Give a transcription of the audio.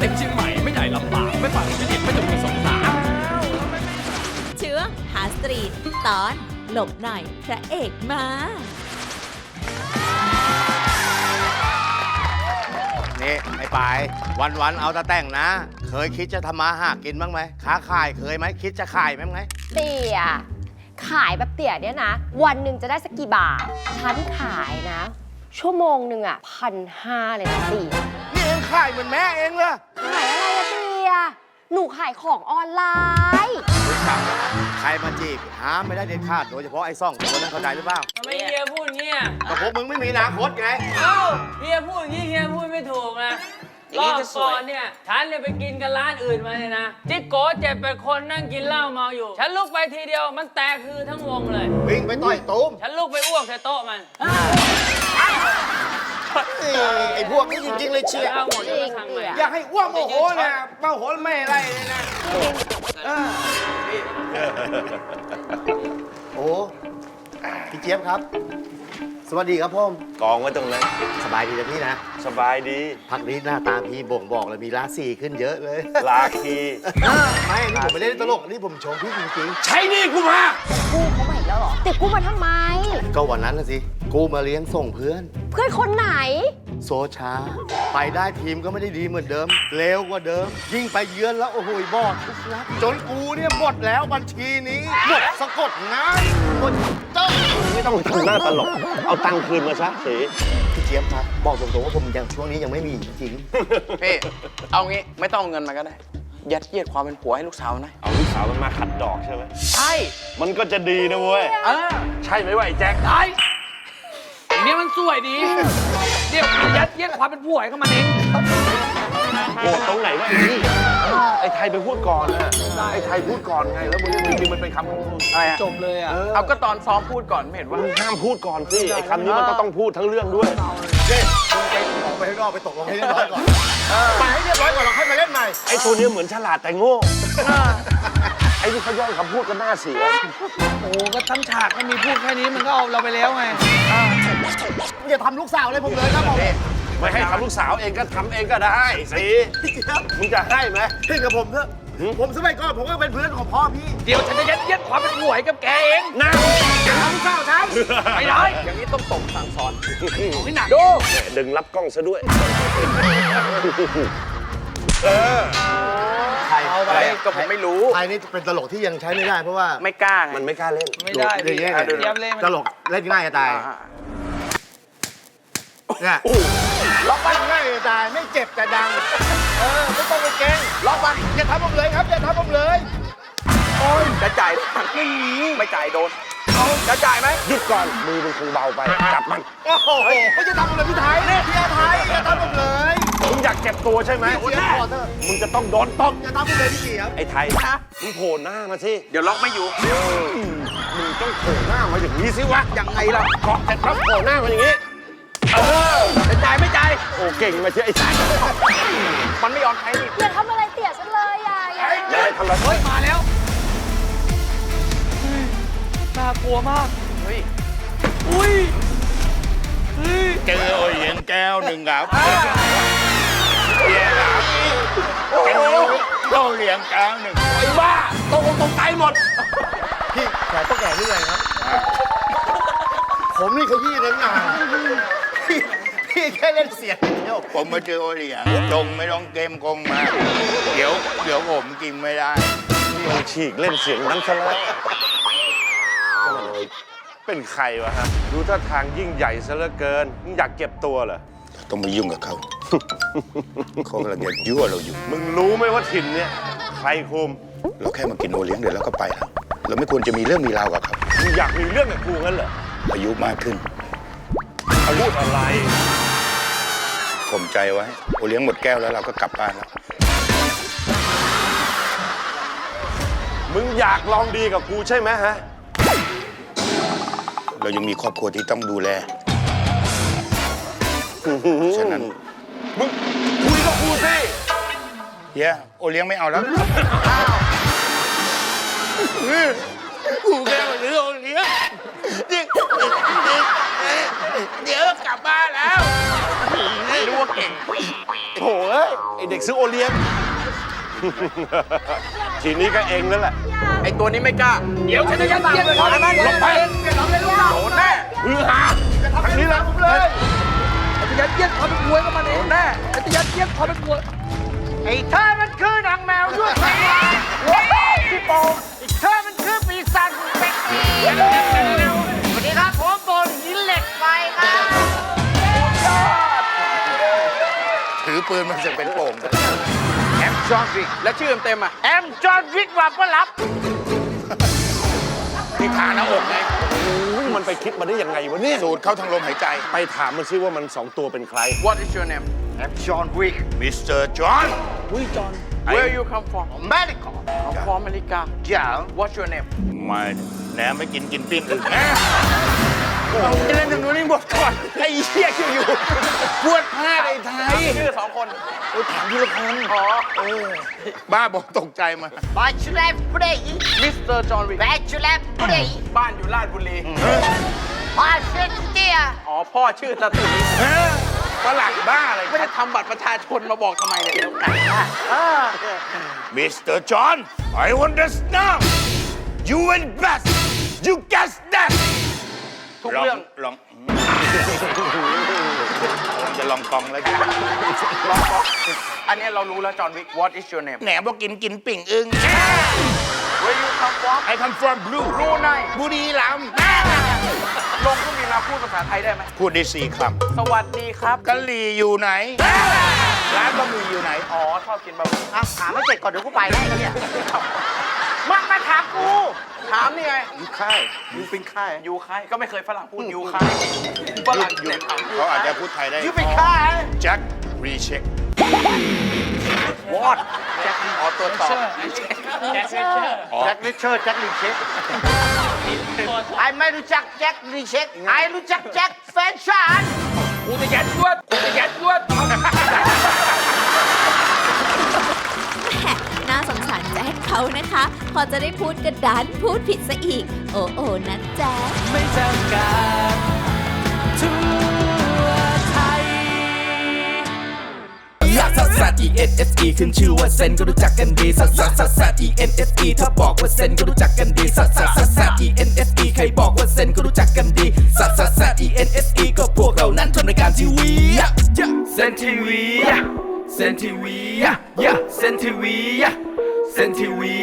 เด็กเชียงใหม่ไม่ใหญ่ลำบากไม่ฝังไม่เด็กไม่จบกันสงสารเชื้อหาสตรีทตอนหลบหน่อยพระเอกมา นี่ไอ้ปายวันวันๆเอาแต่แต่งนะ เคยคิดจะทำมาหากินบ้างไหมค้าขายเคยไหมคิดจะขายบ้างไหมเตี่ยขายแบบเตี่ยเนี่ยนะ วันหนึ่งจะได้สักกี่บาทฉันขายนะ ชั่วโมงหนึ่งอะพันห้าเลยนะเตี่ยนี่เองขายเหมือนแม่เองเลยขายอะไรอะเตี่ยหนูขายของออนไลน์ ใครมาจีบหาไม่ได้เด็ดขาดโดยเฉพาะไอ้ซ่องตัวนั้นเข้าใจหรือเปล่าทำไมเฮียพูดอย่างงี้อะก็พวกมึงไม่มีอนาคตไง เอ้าเฮียพูดอย่างงี้เฮียพูดไม่ถูกนะ รอบก่อนเนี่ยฉันเนี่ยไปกินกันร้านอื่นมาเนี่ยนะจิ๊กโกเจ็บเป็นคนนั่งกินเหล้าเมาอยู่ ฉันลุกไปทีเดียวมันแตกคือทั้งวงเลย วิ่งไปต่อยตูมฉันลุกไปอ้วกใส่โต๊ะมันไอ้พวกนี้จริง ๆ เลยเชียร์เอาหมดเลยทางใหม่อยากให้อ้วกโมโหนะโมโหแม่ไรเลยนะเออโอ้พี่เจี๊ยบครับ สวัสดีครับพ่อมกองไว้ตรงนั้นสบายดีนะพี่นะสบายดี พักนี้หน้าตาพี่บ่งบอกเลยมีราศีขึ้นเยอะเลยลาคีไม่นี่ผมไม่ได้เล่นตลกอันนี่ผมชมพี่จริงใช้หนี่กูมา กู้เขาใหม่แล้วเหรอติดกู้มาทำไม ๆก็วันนั้นนะสิ กูมาเลี้ยงส่งเพื่อน เพื่อนคนไหนโซชาไปได้ทีมก็ไม่ได้ดีเหมือนเดิม เลวกว่าเดิม ยิ่งไปเยือนแล้วโอ้โหบอดทุกนัดจนกูเนี่ยหมดแล้วบัญชีนี้หมดสะกดง่ายหมดเจ้าไม่ต้องทำหน้าตลก เอาตังค์คืนมาซะสีพี่เจี๊ยบครับ บอกตรงๆว่าผมยังช่วงนี้ยังไม่มีจริงพี่เอางี้ไม่ต้องเอาเงินมาก็ได้ยัดเยียดความเป็นผัวให้ลูกสาวหน่อยเอาลูกสาวมันมาขัดดอกใช่ไหมใช่ มันก็จะดีนะเว้ยเออใช่ไหมวะไอ้แจ็คได้อย่างนี้มันสวยดี เดี๋ยยัดเยียดความเป็นผัวให้กับมันเองโกรธตรงไหนวะไอ้นี่ไอ้ไทยไปพูดก่อนนะไอ้ไทยพูดก่อนไง แล้วมึงจริงๆมันเป็นคำของมึงอะไรอะจบเลยอะเอาก็ตอนซ้อมพูดก่อนไม่เห็นว่ามึงห้ามพูดก่อนสิไอ้คำนี้มันก็ต้องพูดทั้งเรื่องด้วยๆนี่มึงไปออกไปข้างนอกไปตกลงให้เรียบร้อยก่อนไปให้เรียบร้อยก่อนเราค่อยมาเล่นใหม่ไอ้ตัวนี้เหมือนฉลาดแต่โง่ไอ้ที่เขาย่อยคำพูดก็น่าเสีย โอ้ก็ทั้งฉากก็มีพูดแค่นี้มันก็เอาเราไปแล้วไง อย่าทำลูกสาวเลยผมเลยครับผมไม่ให้ทำลูกสาวเองก็ทำเองก็ได้สิพี่เจี๊ยบมึงจะให้ไหมพี่กับผมเถอะ ผมสมัยก่อนผมก็เป็นเพื่อนของพ่อพี่เดี๋ยวฉันจะยัดเยียดความเป็นผัวให้กับแกเองนั่งอย่าทำลูกสาวฉันไม่ได้อย่างนี้ต้องตบสั่งสอนไม่หนักดูแหม่ดึงรับกล้องซะด้วยใครเอาไปก็ผมไม่รู้ไทยนี่เป็นตลกที่ยังใช้ไม่ได้เพราะว่าไม่กล้าไงมันไม่กล้าเล่น ไม่ได้เดี๋ยวนี้พี่เทียบเลยมันตลกเล่นง่ายจะตายอ่า เนี่ยล็อกบ้านง่ายจะตายไม่เจ็บแต่ดัง เออไม่ต้องไปเก่งล็อกบ้านอย่าทำผมเลยครับอย่าทำผมเลยจะจ่ายไม่มีไม่จ่ายโดนจะจ่ายไหมหยุดก่อนมือมันคงเบาไปจับมันโอ้โหไม่จะทำผมเลยพี่ไทยเนี่ยพี่ไทยอย่าทำผมเลยมึงอยากเจ็บตัวใช่ไหมพี่เจี๊ยบพอเถอะมึงจะต้องโดนตบอย่าทำผมเลยพี่เจี๊ยบไอ้ไทยมึงโผล่หน้ามาสิเดี๋ยวล็อกไม่อยู่มึงต้องโผล่หน้ามาอย่างนี้สิวะยังไงล่ะเกาะเสร็จแล้วโผล่หน้ามาอย่างนี้ โอ้เก่งมาเชียวไอ้สายมันไม่ยอมใช้นี่อย่าทำอะไรเตี่ยฉันเลยอะอย่าไม่ให้ทำอะไรเฮ้ยมาแล้วเฮ้ยน่ากลัวมากเฮ้ยอุ้ยเฮ้ยเจอโอเลี้ยงแก้วหนึ่งครับเลี้ยงครับเราเลี้ยงแก้วหนึ่งไอ้บ้าตกอกตกใจหมดพี่แขกต้องแก่นี่เลยครับ ผมนี่ขยี้เล่นงาน พี่พี่แค่เล่นเสียงอย่างเดียวผมมาเจอโอเลี้ยงจงไม่ต้องเกมกงมา เดี๋ยว เดี๋ยวผมกินไม่ได้ ลงฉีกเล่นเสียงนั้นซะแล้วเป็นใครวะฮะ ดูท่าทางยิ่งใหญ่ซะเหลือเกินมึงอยากเก็บตัวเหรอ ต้องมายุ่งกับเขา เขากำลังจะยั่วเราอยู่ มึงรู้ไหมว่าถิ่นเนี่ยใครคุม เราแค่มากินโอเลี้ยงเดี๋ยวเราก็ไปแล้วเราไม่ควรจะมีเรื่องมีราวกับเขามึงอยากมีเรื่องกับกูงั้นเหรออายุมากขึ้น พูดอะไรข่มใจไว้โอเลี้ยงหมดแก้วแล้วเราก็กลับบ้านแล้วมึงอยากลองดีกับกูใช่ไหมฮะ เรายังมีครอบครัวที่ต้องดูแล ฉะนั้นมึงคุยกับกูสิเฮียโอเลี้ยงไม่เอาแล้วกูแค่มาซื้อโอเลี้ยง โถ่เอ้ยไอเด็กซื้อโอเลี้ยง ทีนี้ก็เองแล้วแหละ ไอตัวนี้ไม่กล้า เดี๋ยวฉันจะยัดเยียดความเป็นผัวลงไปโดนแน่ฮือฮาทางนี้แล้วเลยจะยัดเยียดความเป็นผัวกับมันเองแน่จะยัดเยียดความเป็นผัวไอ้เธอมันคือนางแมวด้วยไฟพี่โป่งไอ้เธอมันคือปีศาจเป็ด ปืนมันจะเป็นโป่งแอมจอห์นวิกและชื่อเต็มๆอะแอมจอห์นวิกว่าก็รับที่ฐานหน้าอกไงโอ้ยมันไปคิดมาได้ยังไงวะเนี่ย สูดเข้าทางลมหายใจ ไปถามมันซิว่ามันสองตัวเป็นใคร What is your name จอห์นวิกมิสเตอร์จอห์น Where you come from อเมริกา I'm from America จ้า What's your name ไม่แหนมไม่กินกินปิ้งอึ่ง เราจะเล่นถึงนู้นนี่หมดก่อน ไอ้เหี้ยคิวอยู่ปวดพลาดไอ้ไทยชื่อสองคนถามทีละคนอ๋อบ้าบอกตกใจมาบาชูแลปเรย์มิสเตอร์จอห์นวิกบาชูแลปเรย์บ้านอยู่ลาดบุรีบาเชนเตียอ๋อ พ่อชื่อตาตุยฝรั่งบ้าอะไรไม่ได้ทำบัตรประชาชนมาบอกทำไมเนี่ยเดี๋ยวกันมิสเตอร์จอห์น I understand you and best you guess that ทุกเรื่อง ลองลองจะลองกองแล้วกันลองบอกอันนี้เรารู้แล้วจอห์นวิก What is your name แหนมบอกกินกินปิ่งอึ่ง Where you come from I come from blue รูไนบุรีรัมย์ลงเครื่องบินมาพูดภาษาไทยได้ไหมพูดได้สี่คสวัสดีครับำกะหรี่อยู่ไหน ร้านบะหมี่อยู่ไหน อ๋อ ชอบกินบะหมี่อะถามไม่เสร็จก่อนเดี๋ยวกูไปได้ไอ้เนี่ยมึงมาถามกู ถามนี่ไงอยู่ค่ายอยู่เป็นค่ายยูคายก็ไม่เคยฝรั่งพูดยูคายฝรั่งเนี่ยถามยูเขาอาจคายจะพูดไทยได้ยูเป็นข้าแจ็ครีเช็ควอดแจ็คอ๋อตัวต่อแจ็คลิเชอร์แจ็คลิเชคไอไม่รู้จักแจ็คลิเชคไอรู้จักแจ็คแฟนฉันกูจะยัดยวดกูจะยัดยวด นะคะ พอจะได้พูดกระดันพูดผิดซะอีก โอ้โอนะแจ๊คไม่จำกัดทั่วไทยลักซัสซัส E N S E ขึ้นชื่อว่าเซนก็รู้จักกันดีซัสซัสซัสซัส E N S E ถ้าบอกว่าเซนก็รู้จักกันดีซัสซัสซัสซัส E N S E ใครบอกว่าเซนก็รู้จักกันดีซัสซัสซัส E N S E ก็พวกเรานั้นทำรายการทีวีเซนทีวีเซนทีวีเซนทีวี เซนทีวี